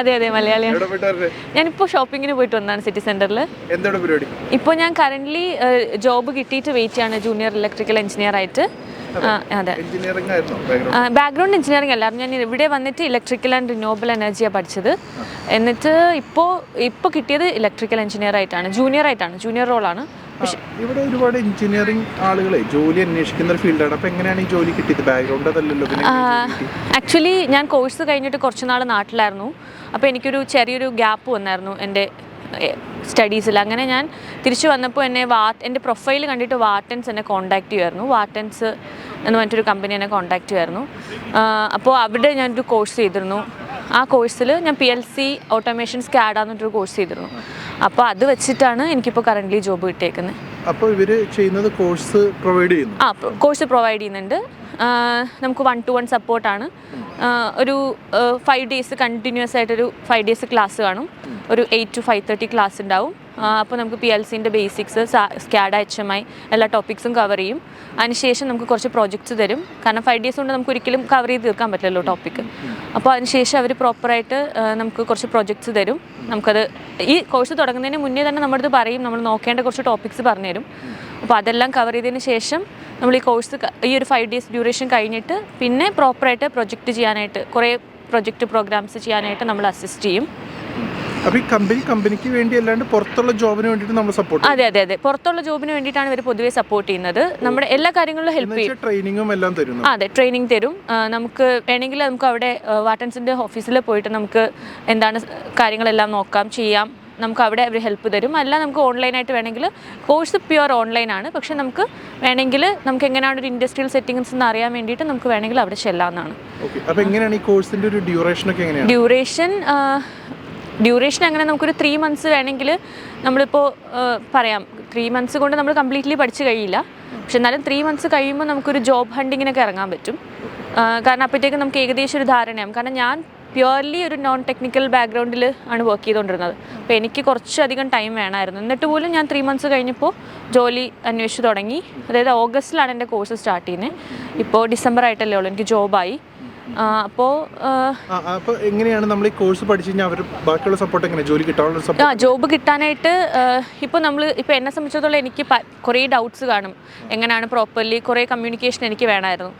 അതെ അതെ മലയാളിയാണ് ഞാനിപ്പോ ഷോപ്പിങ്ങിന് പോയിട്ട് വന്നാണ് സിറ്റി സെന്ററിൽ എന്താണ് പരിപാടി? ഇപ്പോൾ ഞാൻ കറന്റ് ജോബ് കിട്ടിയിട്ട് വെയിറ്റ് ചെയ്യാണ്. ജൂനിയർ ഇലക്ട്രിക്കൽ എഞ്ചിനീയർ ആയിട്ട്. അതെ. ബാക്ക്ഗ്രൗണ്ട് എഞ്ചിനീയറിംഗ് അല്ലായിരുന്നു ഞാൻ ഇവിടെ വന്നിട്ട് ഇലക്ട്രിക്കൽ ആൻഡ് റിന്യൂവബിൾ എനർജിയാണ് പഠിച്ചത്. എന്നിട്ട് ഇപ്പോൾ ഇപ്പോൾ കിട്ടിയത് ഇലക്ട്രിക്കൽ എഞ്ചിനീയർ ആയിട്ടാണ്. ജൂനിയർ ആയിട്ടാണ്. ജൂനിയർ റോളാണ് ഇവിടെ ഒരുപാട് എഞ്ചിനീയറിംഗ് ആളുകളെ ജോലി അന്വേഷിക്കുന്ന ഒരു ഫീൽഡാണ്. അപ്പൊ എങ്ങനെയാണ് ഈ ജോലി കിട്ടിയത്? ബാക്ക്ഗ്രൗണ്ട് അതല്ലല്ലോ. പിന്നെ ആക്ച്വലി ഞാൻ കോഴ്സ് കഴിഞ്ഞിട്ട് കുറച്ച് നാൾ നാട്ടിലായിരുന്നു. അപ്പോൾ എനിക്കൊരു ചെറിയൊരു ഗ്യാപ്പ് വന്നായിരുന്നു എന്റെ സ്റ്റഡീസിൽ അങ്ങനെ ഞാൻ തിരിച്ചു വന്നപ്പോൾ എന്നെ വാ എന്റെ പ്രൊഫൈൽ കണ്ടിട്ട് വാട്ടൻസ് എന്നെ കോൺടാക്ട് ചെയ്യുമായിരുന്നു. വാട്ടൻസ് എന്ന് പറഞ്ഞിട്ടൊരു കമ്പനി എന്നെ കോൺടാക്ട് ചെയ്യുമായിരുന്നു. അപ്പോൾ അവിടെ ഞാനൊരു കോഴ്സ് ചെയ്തിരുന്നു. ആ കോഴ്സിൽ ഞാൻ P L C automation SCADA എന്നിട്ടൊരു കോഴ്സ് ചെയ്തിരുന്നു. അപ്പോൾ അത് വെച്ചിട്ടാണ് എനിക്കിപ്പോൾ കറന്റ്ലി ജോബ് കിട്ടിയേക്കുന്നത് അപ്പോൾ ഇവർ ചെയ്യുന്നത് കോഴ്സ് പ്രൊവൈഡ് ചെയ്യുന്നു. ആ കോഴ്സ് പ്രൊവൈഡ് ചെയ്യുന്നുണ്ട്. നമുക്ക് വൺ ടു വൺ സപ്പോർട്ടാണ് ഒരു ഫൈവ് ഡേയ്സ് കണ്ടിന്യൂസ് ആയിട്ടൊരു ഫൈവ് ഡേയ്സ് ക്ലാസ് കാണും. ഒരു eight to five thirty class ഉണ്ടാവും. അപ്പോൾ നമുക്ക് പി എൽ സിന്റെ basics SCADA H M I എല്ലാ ടോപ്പിക്സും കവർ ചെയ്യും. അതിനുശേഷം നമുക്ക് കുറച്ച് പ്രോജക്ട്സ് തരും. കാരണം ഫൈവ് ഡേയ്സ് കൊണ്ട് നമുക്ക് ഒരിക്കലും കവർ ചെയ്ത് തീർക്കാൻ പറ്റില്ലല്ലോ ടോപ്പിക്ക് അപ്പോൾ അതിനുശേഷം അവർ പ്രോപ്പറായിട്ട് നമുക്ക് കുറച്ച് പ്രോജക്ട്സ് തരും. നമുക്കത് ഈ കോഴ്സ് തുടങ്ങുന്നതിന് മുന്നേ തന്നെ നമ്മളത് പറയും. നമ്മൾ നോക്കേണ്ട കുറച്ച് ടോപ്പിക്സ് പറഞ്ഞുതരും. അപ്പോൾ അതെല്ലാം കവർ ചെയ്തതിന് ശേഷം നമ്മൾ ഈ കോഴ്സ് ഈ ഒരു ഫൈവ് ഡേയ്സ് ഡ്യൂറേഷൻ കഴിഞ്ഞിട്ട് പിന്നെ പ്രോപ്പറായിട്ട് പ്രൊജക്റ്റ് ചെയ്യാനായിട്ട് കുറേ പ്രൊജക്റ്റ് പ്രോഗ്രാംസ് ചെയ്യാനായിട്ട് നമ്മൾ അസിസ്റ്റ് ചെയ്യും. അപ്പോൾ ഈ കമ്പനി കമ്പനിക്ക് വേണ്ടി അല്ലാണ്ട് പുറത്തുള്ള ജോബിന് വേണ്ടിയിട്ട് നമ്മൾ സപ്പോർട്ട് അതെ അതെ അതെ. പുറത്തുള്ള ജോബിന് വേണ്ടിയിട്ടാണ് ഇവർ പൊതുവേ സപ്പോർട്ട് ചെയ്യുന്നത്. നമ്മുടെ എല്ലാ കാര്യങ്ങളിലും ഹെൽപ്പ് ചെയ്യും. ട്രെയിനിങ്ങും എല്ലാം തരും അതെ ട്രെയിനിങ് തരും. നമുക്ക് വേണമെങ്കിൽ നമുക്ക് അവിടെ വാട്ടൻസിന്റെ ഓഫീസിൽ പോയിട്ട് നമുക്ക് എന്താണ് കാര്യങ്ങളെല്ലാം നോക്കാം ചെയ്യാം. നമുക്ക് അവിടെ അവർ ഹെൽപ്പ് തരും. അല്ല നമുക്ക് ഓൺലൈനായിട്ട് വേണമെങ്കിൽ കോഴ്സ് പ്യുവർ ഓൺലൈനാണ് പക്ഷെ നമുക്ക് വേണമെങ്കിൽ നമുക്ക് എങ്ങനെയാണ് ഒരു ഇൻഡസ്ട്രിയൽ സെറ്റിങ്സ് എന്ന് അറിയാൻ വേണ്ടിയിട്ട് നമുക്ക് വേണമെങ്കിൽ അവിടെ ചെല്ലാമെന്നാണ് എങ്ങനെയാണ് ഈ കോഴ്സിന്റെ ഒരു ഡ്യൂറേഷൻ ഒക്കെ എങ്ങനെയാണ്? ഡ്യൂറേഷൻ ഡ്യൂറേഷൻ അങ്ങനെ നമുക്കൊരു ത്രീ മന്ത്സ് വേണമെങ്കിൽ നമ്മളിപ്പോൾ പറയാം. ത്രീ മന്ത്സ് കൊണ്ട് നമ്മൾ കംപ്ലീറ്റ്ലി പഠിച്ചു കഴിയില്ല. പക്ഷെ എന്നാലും ത്രീ മന്ത്സ് കഴിയുമ്പോൾ നമുക്കൊരു ജോബ് ഹണ്ടിങ്ങിനൊക്കെ ഇറങ്ങാൻ പറ്റും. കാരണം അപ്പോഴത്തേക്ക് നമുക്ക് ഏകദേശം ഒരു ധാരണയാണ് കാരണം ഞാൻ പ്യുവർലി ഒരു നോൺ ടെക്നിക്കൽ ബാക്ക്ഗ്രൗണ്ടിൽ ആണ് വർക്ക് ചെയ്തുകൊണ്ടിരുന്നത്. അപ്പോൾ എനിക്ക് കുറച്ചധികം ടൈം വേണമായിരുന്നു. എന്നിട്ട് പോലും ഞാൻ ത്രീ മന്ത്സ് കഴിഞ്ഞപ്പോൾ ജോലി അന്വേഷിച്ച് തുടങ്ങി. അതായത് ഓഗസ്റ്റിലാണ് എന്റെ കോഴ്സ് സ്റ്റാർട്ട് ചെയ്യുന്നത്. ഇപ്പോൾ ഡിസംബർ ആയിട്ടല്ലേ ഉള്ളൂ. എനിക്ക് ജോബായി അപ്പോൾ അപ്പോൾ എങ്ങനെയാണ് നമ്മൾ ഈ കോഴ്സ് പഠിച്ചു കഴിഞ്ഞാൽ അവർ ബാക്കിയുള്ള സപ്പോർട്ട് എങ്ങനെ? ജോലി കിട്ടാനുള്ള ആ ജോബ് കിട്ടാനായിട്ട് ഇപ്പോൾ നമ്മൾ ഇപ്പോൾ എന്നെ സംബന്ധിച്ചിടത്തോളം എനിക്ക് കുറേ ഡൗട്ട്സ് കാണും. എങ്ങനെയാണ് പ്രോപ്പർലി കുറേ കമ്മ്യൂണിക്കേഷൻ എനിക്ക് വേണമായിരുന്നു.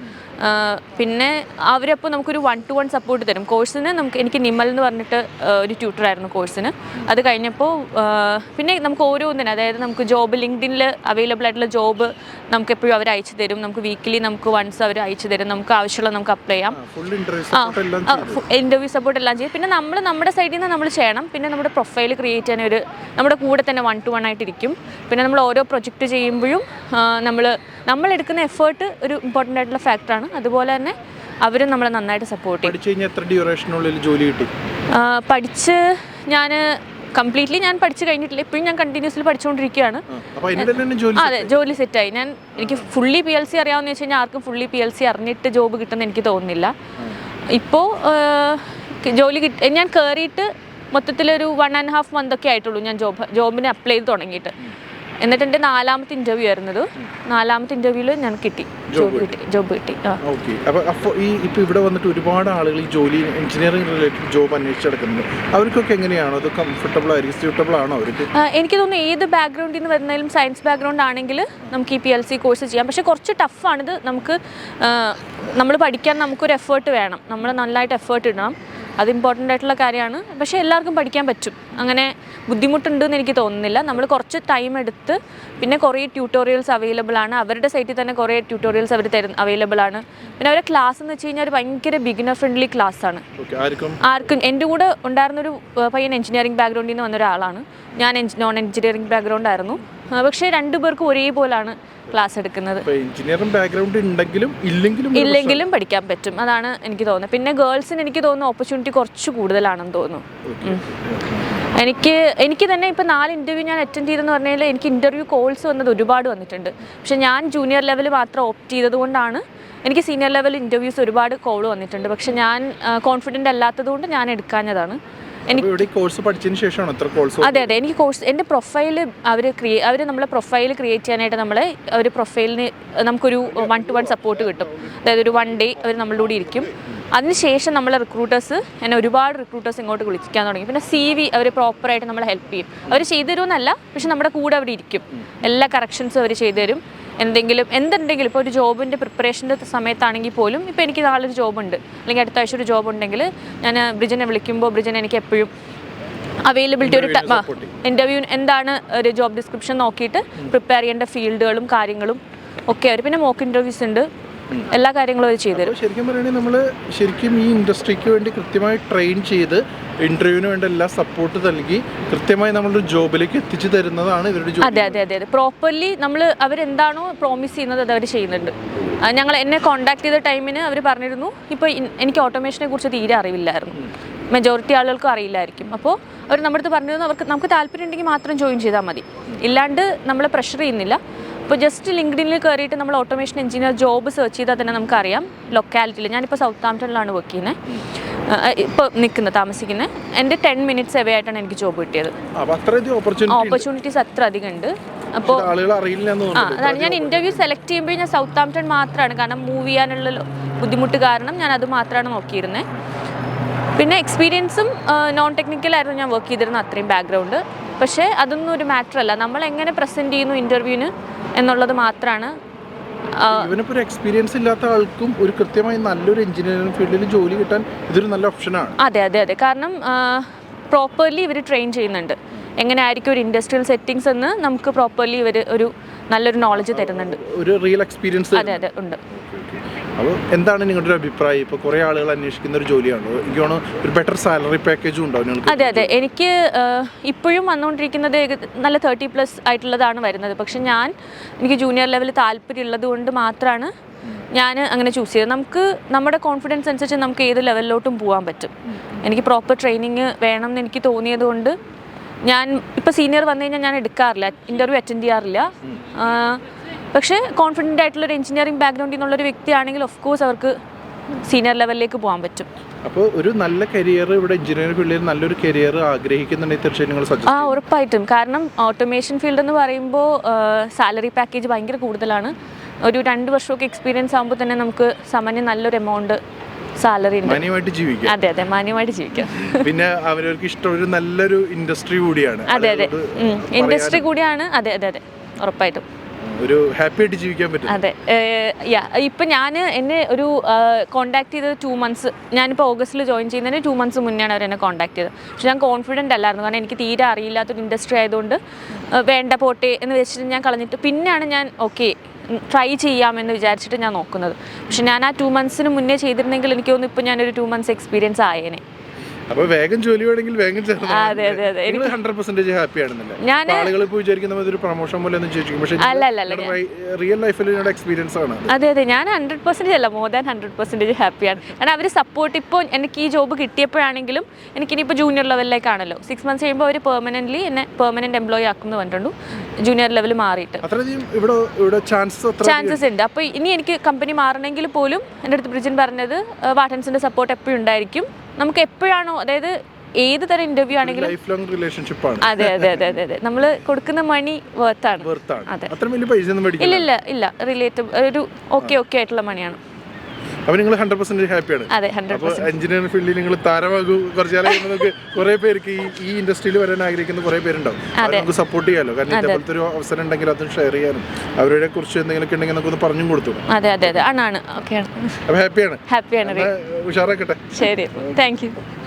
പിന്നെ അവരപ്പോൾ നമുക്കൊരു വൺ ടു വൺ സപ്പോർട്ട് തരും. കോഴ്സിന് നമുക്ക് എനിക്ക് നിമൽ എന്ന് പറഞ്ഞിട്ട് ഒരു ട്യൂട്ടറായിരുന്നു കോഴ്സിന് അത് കഴിഞ്ഞപ്പോൾ പിന്നെ നമുക്ക് ഓരോന്നിനും അതായത് നമുക്ക് ജോബ് ലിങ്ക്ഡിനിൽ അവൈലബിൾ ആയിട്ടുള്ള ജോബ് നമുക്ക് എപ്പോഴും അവർ അയച്ചു തരും. നമുക്ക് വീക്കിലി നമുക്ക് വൺസ് അവർ അയച്ചു തരും. നമുക്ക് ആവശ്യമുള്ള നമുക്ക് അപ്ലൈ ചെയ്യാം. ഇന്റർവ്യൂ സപ്പോർട്ട് എല്ലാം ചെയ്യും. പിന്നെ നമ്മൾ നമ്മുടെ സൈഡിൽ നിന്ന് നമ്മൾ ചെയ്യണം. പിന്നെ നമ്മുടെ പ്രൊഫൈൽ ക്രിയേറ്റ് ചെയ്യാൻ ഒരു നമ്മുടെ കൂടെ തന്നെ വൺ ടു വൺ ആയിട്ടിരിക്കും. പിന്നെ നമ്മൾ ഓരോ പ്രൊജക്റ്റ് ചെയ്യുമ്പോഴും നമ്മൾ നമ്മൾ എടുക്കുന്ന എഫേർട്ട് ഒരു ഇമ്പോർട്ടന്റ് ആയിട്ടുള്ള ഫാക്ടറാണ് അതുപോലെ തന്നെ അവരും നമ്മളെ നന്നായിട്ട് സപ്പോർട്ട് ചെയ്യും. പഠിച്ചു കഴിഞ്ഞാൽ എത്ര ഡ്യൂറേഷനുള്ളിൽ ജോലി കിട്ടി? പഠിച്ച് ഞാൻ കംപ്ലീറ്റ്ലി ഞാൻ പഠിച്ചു കഴിഞ്ഞിട്ടില്ല. ഇപ്പോഴും ഞാൻ കണ്ടിന്യൂസ്ലി പഠിച്ചുകൊണ്ടിരിക്കുകയാണ് അതെ ജോലി സെറ്റായി ഞാൻ എനിക്ക് ഫുള്ളി പി എൽ സി അറിയാമെന്ന് വെച്ച് കഴിഞ്ഞാൽ ആർക്കും ഫുള്ളി പി എൽ സി അറിഞ്ഞിട്ട് ജോബ് കിട്ടുമെന്ന് എനിക്ക് തോന്നുന്നില്ല. ഇപ്പോൾ ജോലി കിട്ടി ഞാൻ കയറിയിട്ട് മൊത്തത്തിലൊരു വൺ ആൻഡ് ഹാഫ് മന്ത് ഒക്കെ ആയിട്ടുള്ളൂ ഞാൻ ജോബ് ജോബിന് അപ്ലൈ ചെയ്ത് തുടങ്ങിയിട്ട്. എന്നിട്ട് എന്റെ നാലാമത്തെ ഇന്റർവ്യൂ ആയിരുന്നത് നാലാമത്തെ ഇന്റർവ്യൂൽ ഞാൻ കിട്ടി. ജോബ് കിട്ടി. ജോബ് കിട്ടി. ഓക്കെ അപ്പോൾ ഈ ഇവിടെ വന്നിട്ട് ഒരുപാട് ആളുകൾ ഈ ജോലി എഞ്ചിനീയറിംഗ് റിലേറ്റഡ് ജോബ് അന്വേഷിച്ച് നടക്കുന്നുണ്ട്. അവർക്കൊക്കെ എങ്ങനെയാണോ? അത് കംഫർട്ടബിൾ ആയിരിക്കും സ്യൂട്ടബിൾ ആണോ അവർക്ക്? എനിക്ക് തോന്നുന്നു ഏത് ബാക്ക്ഗ്രൗണ്ടിൽ നിന്ന് വരുന്നതിലും സയൻസ് ബാക്ക്ഗ്രൗണ്ട് ആണെങ്കിൽ നമുക്ക് ഈ പി എൽ സി കോഴ്സ് ചെയ്യാം. പക്ഷേ കുറച്ച് ടഫാണിത് നമുക്ക് നമ്മൾ പഠിക്കാൻ നമുക്കൊരു എഫേർട്ട് വേണം. നമ്മൾ നല്ലതായിട്ട് എഫേർട്ട് ഇടണം. അത് ഇമ്പോർട്ടന്റ് ആയിട്ടുള്ള കാര്യമാണ്. പക്ഷേ എല്ലാവർക്കും പഠിക്കാൻ പറ്റും. അങ്ങനെ ബുദ്ധിമുട്ടുണ്ടെന്ന് എനിക്ക് തോന്നുന്നില്ല. നമ്മൾ കുറച്ച് ടൈം എടുത്ത് പിന്നെ കുറേ ട്യൂട്ടോറിയൽസ് അവൈലബിൾ ആണ്. അവരുടെ സൈറ്റിൽ തന്നെ കുറേ ട്യൂട്ടോറിയൽസ് അവർ തരുന്ന അവൈലബിൾ ആണ്. പിന്നെ അവരുടെ ക്ലാസ് എന്ന് വെച്ച് കഴിഞ്ഞാൽ ഒരു ഭയങ്കര ബിഗിനർ ഫ്രണ്ട്ലി ക്ലാസ് ആണ്. ആർക്കും? എന്റെ കൂടെ ഉണ്ടായിരുന്നൊരു ഒരു പയ്യൻ എഞ്ചിനീയറിംഗ് ബാക്ക്ഗ്രൗണ്ടിൽ നിന്ന് വന്ന ഒരാളാണ്. ഞാൻ നോൺ എഞ്ചിനീയറിംഗ് ബാക്ക്ഗ്രൗണ്ട് ആയിരുന്നു. പക്ഷേ രണ്ടുപേർക്കും ഒരേപോലാണ് ക്ലാസ് എടുക്കുന്നത്. എഞ്ചിനീയറിംഗ് ബാക്ക്ഗ്രൗണ്ട് ഉണ്ടെങ്കിലും ഇല്ലെങ്കിലും ഇല്ലെങ്കിലും പഠിക്കാൻ പറ്റും. അതാണ് എനിക്ക് തോന്നുന്നത്. പിന്നെ ഗേൾസിന് എനിക്ക് തോന്നുന്നു ഓപ്പർച്യൂണിറ്റി കുറച്ച് കൂടുതലാണെന്ന് തോന്നുന്നു. എനിക്ക് എനിക്ക് തന്നെ ഇപ്പോൾ നാല് ഇന്റർവ്യൂ ഞാൻ അറ്റൻഡ് ചെയ്തെന്ന് പറഞ്ഞാൽ എനിക്ക് ഇന്റർവ്യൂ കോൾസ് വന്നത് ഒരുപാട് വന്നിട്ടുണ്ട്. പക്ഷേ ഞാൻ ജൂനിയർ ലെവൽ മാത്രം ഓപ്റ്റ് ചെയ്തതുകൊണ്ടാണ് എനിക്ക് സീനിയർ ലെവൽ ഇന്റർവ്യൂസ് ഒരുപാട് കോൾ വന്നിട്ടുണ്ട്. പക്ഷെ ഞാൻ കോൺഫിഡന്റ് അല്ലാത്തതുകൊണ്ട് ഞാൻ എടുക്കാഞ്ഞതാണ്. എനിക്ക് കോഴ്സ് പഠിച്ചതിന് ശേഷമാണ് എത്ര കോഴ്സ് അതെ അതെ. എനിക്ക് കോഴ്സ് എന്റെ പ്രൊഫൈൽ അവർ ക്രിയേ അവർ നമ്മളെ പ്രൊഫൈൽ ക്രിയേറ്റ് ചെയ്യാനായിട്ട് നമ്മളെ അവർ പ്രൊഫൈലിന് നമുക്കൊരു വൺ ടു വൺ സപ്പോർട്ട് കിട്ടും. അതായത് ഒരു വൺ ഡേ അവർ നമ്മളുടെ കൂടെ ഇരിക്കും. അതിനുശേഷം നമ്മളെ റിക്രൂട്ടേഴ്സ് എന്നെ ഒരുപാട് റിക്രൂട്ടേഴ്സ് ഇങ്ങോട്ട് വിളിക്കാൻ തുടങ്ങി. പിന്നെ സി വി അവർ പ്രോപ്പറായിട്ട് നമ്മളെ ഹെൽപ്പ് ചെയ്യും. അവർ ചെയ്തു തരുമെന്നല്ല പക്ഷെ നമ്മുടെ കൂടെ അവിടെ ഇരിക്കും. എല്ലാ കറക്ഷൻസും അവർ ചെയ്തു തരും എന്തെങ്കിലും എന്തുണ്ടെങ്കിലും ഇപ്പോൾ ഒരു ജോബിന്റെ പ്രിപ്പറേഷന്റെ സമയത്താണെങ്കിൽ പോലും ഇപ്പോൾ എനിക്ക് നാളെ ഒരു ജോബുണ്ട്. അല്ലെങ്കിൽ അടുത്ത ആഴ്ച ഒരു ജോബ് ഉണ്ടെങ്കിൽ ഞാൻ ബ്രിജനെ വിളിക്കുമ്പോൾ ബ്രിജൻ എനിക്ക് എപ്പോഴും അവൈലബിലിറ്റി ഒരു. ഇന്റർവ്യൂ എന്താണ് ഒരു ജോബ് ഡിസ്ക്രിപ്ഷൻ നോക്കിയിട്ട് പ്രിപ്പയർ ചെയ്യേണ്ട ഫീൽഡുകളും കാര്യങ്ങളും ഒക്കെ അവർ പിന്നെ മോക്ക് ഇന്റർവ്യൂസ് ഉണ്ട്. എല്ലാ കാര്യങ്ങളും അവർ ചെയ്തു തരും ശരിക്കും പറയുകയാണെങ്കിൽ നമ്മൾ ശരിക്കും ഈ ഇൻഡസ്ട്രിക്ക് വേണ്ടി കൃത്യമായി ട്രെയിൻ ചെയ്ത് ഇന്റർവ്യൂവിന് വേണ്ടി എല്ലാ സപ്പോർട്ട് നൽകി കൃത്യമായി നമ്മളൊരു ജോബിലേക്ക് എത്തിച്ചു തരുന്നതാണ് ഇവരുടെ ജോലി. അതെ അതെ അതെ അതെ. പ്രോപ്പർലി നമ്മൾ അവരെന്താണോ പ്രോമിസ് ചെയ്യുന്നത് അത് അവർ ചെയ്യുന്നുണ്ട്. ഞങ്ങൾ എന്നെ കോൺടാക്ട് ചെയ്ത ടൈമിന് അവർ പറഞ്ഞിരുന്നു ഇപ്പോൾ എനിക്ക് ഓട്ടോമേഷനെ കുറിച്ച് തീരെ അറിവില്ലായിരുന്നു. മെജോറിറ്റി ആളുകൾക്കും അറിയില്ലായിരിക്കും. അപ്പോൾ അവർ നമ്മുടെ അടുത്ത് പറഞ്ഞിരുന്നു അവർക്ക് നമുക്ക് താല്പര്യം ഉണ്ടെങ്കിൽ മാത്രം ജോയിൻ ചെയ്താൽ മതി. ഇല്ലാണ്ട് നമ്മളെ പ്രഷർ ചെയ്യുന്നില്ല. ഇപ്പോൾ ജസ്റ്റ് ലിങ്ക്ഡിനിൽ കയറിയിട്ട് നമ്മൾ ഓട്ടോമേഷൻ എഞ്ചിനീയർ ജോബ് സെർച്ച് ചെയ്താൽ തന്നെ നമുക്കറിയാം ലൊക്കാലിറ്റിയിൽ ഞാനിപ്പോൾ സൗത്ത് ആംപ്റ്റണിലാണ് വർക്ക് ചെയ്യുന്നത് ഇപ്പോൾ നിൽക്കുന്നത് താമസിക്കുന്നത്. എന്റെ ടെൻ മിനിറ്റ്സ് എവേ ആയിട്ടാണ് എനിക്ക് ജോബ് കിട്ടിയത്. ഓപ്പർച്യൂണിറ്റീസ് അത്ര അധികം ഉണ്ട്. അപ്പോൾ അതാണ് ഞാൻ ഇന്റർവ്യൂ സെലക്ട് ചെയ്യുമ്പോൾ ഞാൻ സൗത്ത് ആംപ്റ്റൺ മാത്രമാണ് കാരണം മൂവ് ചെയ്യാനുള്ള ബുദ്ധിമുട്ട് കാരണം ഞാൻ അത് മാത്രമാണ് നോക്കിയിരുന്നത് പിന്നെ എക്സ്പീരിയൻസും നോൺ ടെക്നിക്കലായിരുന്നു ഞാൻ വർക്ക് ചെയ്തിരുന്നത് അത്രയും ബാക്ക്ഗ്രൗണ്ട് പക്ഷേ അതൊന്നും ഒരു മാറ്റർ അല്ല. നമ്മൾ എങ്ങനെ പ്രസന്റ് ചെയ്യുന്നു ഇന്റർവ്യൂവിന് എന്നുള്ളത് മാത്രമാണ് ഇവനിപ്പോൾ ഒരു എക്സ്പീരിയൻസ് ഇല്ലാത്ത ആൾക്കും ഒരു കൃത്യമായി നല്ലൊരു എഞ്ചിനീയറിംഗ് ഫീൽഡിൽ ജോലി കിട്ടാൻ ഇതൊരു നല്ല ഓപ്ഷനാണ് അതെ അതെ അതെ. കാരണം പ്രോപ്പർലി ഇവർ ട്രെയിൻ ചെയ്യുന്നുണ്ട്. എങ്ങനെ ആയിരിക്കും ഒരു ഇൻഡസ്ട്രിയൽ സെറ്റിങ്സ് എന്ന് നമുക്ക് പ്രോപ്പർലി ഇവർ ഒരു നല്ലൊരു നോളജ് തരുന്നുണ്ട്. ഒരു റിയൽ എക്സ്പീരിയൻസ് അതെ അതെ ഉണ്ട്. അപ്പോൾ എന്താണ് നിങ്ങളുടെ ഒരു അഭിപ്രായം? ഇപ്പോൾ കുറേ ആളുകൾ അന്വേഷിക്കുന്ന ഒരു ജോലിയാണോ എനിക്ക് തോന്നുന്നു ഒരു ബെറ്റർ സാലറി പാക്കേജും ഉണ്ടാവും നിങ്ങൾക്ക്? അതെ അതെ. എനിക്ക് ഇപ്പോഴും വന്നുകൊണ്ടിരിക്കുന്നത് നല്ല തേർട്ടി പ്ലസ് ആയിട്ടുള്ളതാണ് വരുന്നത്. പക്ഷെ ഞാൻ എനിക്ക് ജൂനിയർ ലെവൽ താല്പര്യമുള്ളത് കൊണ്ട് മാത്രമാണ് ഞാൻ അങ്ങനെ ചൂസ് ചെയ്തത്. നമുക്ക് നമ്മുടെ കോൺഫിഡൻസ് അനുസരിച്ച് നമുക്ക് ഏത് ലെവലിലോട്ടും പോകാൻ പറ്റും. എനിക്ക് പ്രോപ്പർ ട്രെയിനിങ് വേണം എന്ന് എനിക്ക് തോന്നിയത് കൊണ്ട് ഞാൻ ഇപ്പോൾ സീനിയർ വന്നു കഴിഞ്ഞാൽ ഞാൻ എടുക്കാറില്ല. ഇന്റർവ്യൂ അറ്റൻഡ് ചെയ്യാറില്ല. പക്ഷേ കോൺഫിഡന്റ് ആയിട്ടുള്ള ഒരു എഞ്ചിനീയറിംഗ് ബാക്ക്ഗ്രൗണ്ടിൽ നിന്നുള്ള ഒരു വ്യക്തിയാണെങ്കിൽ ഓഫ് കോഴ്സ് അവർക്ക് സീനിയർ ലെവലിലേക്ക് പോകാൻ പറ്റും. അപ്പോൾ ഒരു നല്ല കരിയർ ഇവിടെ എഞ്ചിനീയറിംഗ് ഫീൽഡിൽ നല്ലൊരു കരിയർ ആഗ്രഹിക്കുന്നുണ്ടെങ്കിൽ തീർച്ചയായും നിങ്ങൾ ആ ഉറപ്പായിട്ടും. കാരണം ഓട്ടോമേഷൻ ഫീൽഡ് എന്ന് പറയുമ്പോൾ സാലറി പാക്കേജ് ഭയങ്കര കൂടുതലാണ്. ഒരു രണ്ട് വർഷമൊക്കെ എക്സ്പീരിയൻസ് ആകുമ്പോൾ തന്നെ നമുക്ക് സാമാന്യം നല്ലൊരു എമൗണ്ട് സാലറി ഉണ്ട്. മാന്യമായിട്ട് ജീവിക്കാം. അതെ അതെ മാന്യമായിട്ട് ജീവിക്കാം. പിന്നെ അവരവർക്ക് ഇഷ്ടം നല്ലൊരു ഇൻഡസ്ട്രി കൂടിയാണ്. അതെ അതെ. ഇൻഡസ്ട്രി കൂടിയാണ്. അതെ അതെ അതെ. ഉറപ്പായിട്ടും. ഒരു ഹാപ്പി ആയിട്ട് ജീവിക്കാൻ പറ്റും. അതെ. ഇപ്പം ഞാൻ എന്നെ ഒരു കോണ്ടാക്ട് ചെയ്തത് ടു മന്ത്സ് ഞാനിപ്പോൾ ഓഗസ്റ്റിൽ ജോയിൻ ചെയ്യുന്നതിന് ടു മന്ത്സ് മുന്നേ ആണ് അവർ എന്നെ കോണ്ടാക്ട് ചെയ്തത്. പക്ഷെ ഞാൻ കോൺഫിഡന്റ് അല്ലായിരുന്നു. കാരണം എനിക്ക് തീരെ അറിയില്ലാത്തൊരു ഇൻഡസ്ട്രി ആയതുകൊണ്ട് വേണ്ട പോട്ടെ എന്ന് വെച്ചിട്ട് ഞാൻ കളഞ്ഞിട്ട് പിന്നെയാണ് ഞാൻ ഓക്കെ ട്രൈ ചെയ്യാമെന്ന് വിചാരിച്ചിട്ട് ഞാൻ നോക്കുന്നത്. പക്ഷെ ഞാൻ ആ ടു മന്ത്സിന് മുന്നേ ചെയ്തിരുന്നെങ്കിൽ എനിക്ക് തോന്നുന്നു ഇപ്പോൾ ഞാനൊരു ടു മന്ത്സ് എക്സ്പീരിയൻസ് ആയേനെ. അപ്പൊ വേഗം ജോലി വേണമെങ്കിൽ വേഗം. നിങ്ങൾ ഹൺഡ്രഡ് പെർസെന്റേജ് ഹാപ്പി ആണെന്നല്ലേ ഞാൻ ആളുകൾ ഇപ്പോൾ വിചാരിക്കുന്ന ഒരു പ്രൊമോഷൻ പോലെ ഒന്നും ചോദിക്കും പക്ഷേ റിയൽ ലൈഫിൽ എക്സ്പീരിയൻസ് ആണ്. അതെ അതെ. ഞാൻ ഹൺഡ്രഡ് പെർസെന്റേജ് അല്ല മോർ ദാൻ ഹൺഡ്രഡ് പെർസെന്റേജ് ഹാപ്പിയാണ് കാരണം അവർ സപ്പോർട്ട് ഇപ്പോൾ എനിക്ക് ഈ ജോബ് കിട്ടിയപ്പോഴാണെങ്കിലും എനിക്ക് ഇനിയിപ്പോൾ ജൂനിയർ ലെവലിലേക്കാണല്ലോ സിക്സ് മന്ത്സ് കഴിയുമ്പോൾ അവർ പെർമനന്റ്ലി എന്നെ പെർമനന്റ് എംപ്ലോയി ആക്കുമെന്ന് പറഞ്ഞിട്ടുണ്ടു. ജൂനിയർ ലെവൽ മാറിയിട്ട്. ചാൻസസ് ഉണ്ട്. അപ്പോൾ ഇനി എനിക്ക് കമ്പനി മാറണമെങ്കിൽ പോലും എന്റെ അടുത്ത് ബ്രിജിൻ പറഞ്ഞത് വാട്ടൻസിന്റെ സപ്പോർട്ട് എപ്പോഴും ഉണ്ടായിരിക്കും. നമുക്ക് എപ്പോഴാണോ അതായത് ഏത് തരം ഇന്റർവ്യൂ ആണെങ്കിലും ലൈഫ് ലോങ് റിലേഷൻഷിപ്പ് ആണ്. അതെ അതെ അതെ അതെ അതെ. നമ്മൾ കൊടുക്കുന്ന മണി അതെ. ഒന്നും മേടിക്കില്ല. ഇല്ല ഇല്ല ഇല്ല. റിലേറ്റീവ് ഒരു ഓക്കെ ഓക്കെ ആയിട്ടുള്ള മണിയാണ് അപ്പൊ നിങ്ങൾ ഹൺഡ്രഡ് പെർസെന്റേജ് ഹാപ്പിയാണ് അപ്പോൾ എഞ്ചിനീയറിംഗ് ഫീൽഡിൽ നിങ്ങൾ താരമാകൂ കുറച്ച് കാലം കഴിയുമ്പോൾ നിങ്ങൾക്ക് കുറേ പേർക്ക് ഈ ഈ ഇൻഡസ്ട്രിയിൽ വരാൻ ആഗ്രഹിക്കുന്ന കുറേ പേരുണ്ടാവും. നമുക്ക് സപ്പോർട്ട് ചെയ്യാലോ? കാരണം ഇതേപോലത്തെ ഒരു അവസരം ഉണ്ടെങ്കിൽ അതും ഷെയർ ചെയ്യാനും. അവരുടെ കുറിച്ച് എന്തെങ്കിലുമൊക്കെ ഉണ്ടെങ്കിൽ നമുക്കൊന്ന് പറഞ്ഞും കൊടുത്തു. അതെ അതെ അതെ. ആണാണ് ഓക്കെ. ആണ്. അപ്പോൾ ഹാപ്പിയാണ് ഹാപ്പിയാണ് ഉഷാറാക്കട്ടെ. ശരി. Thank you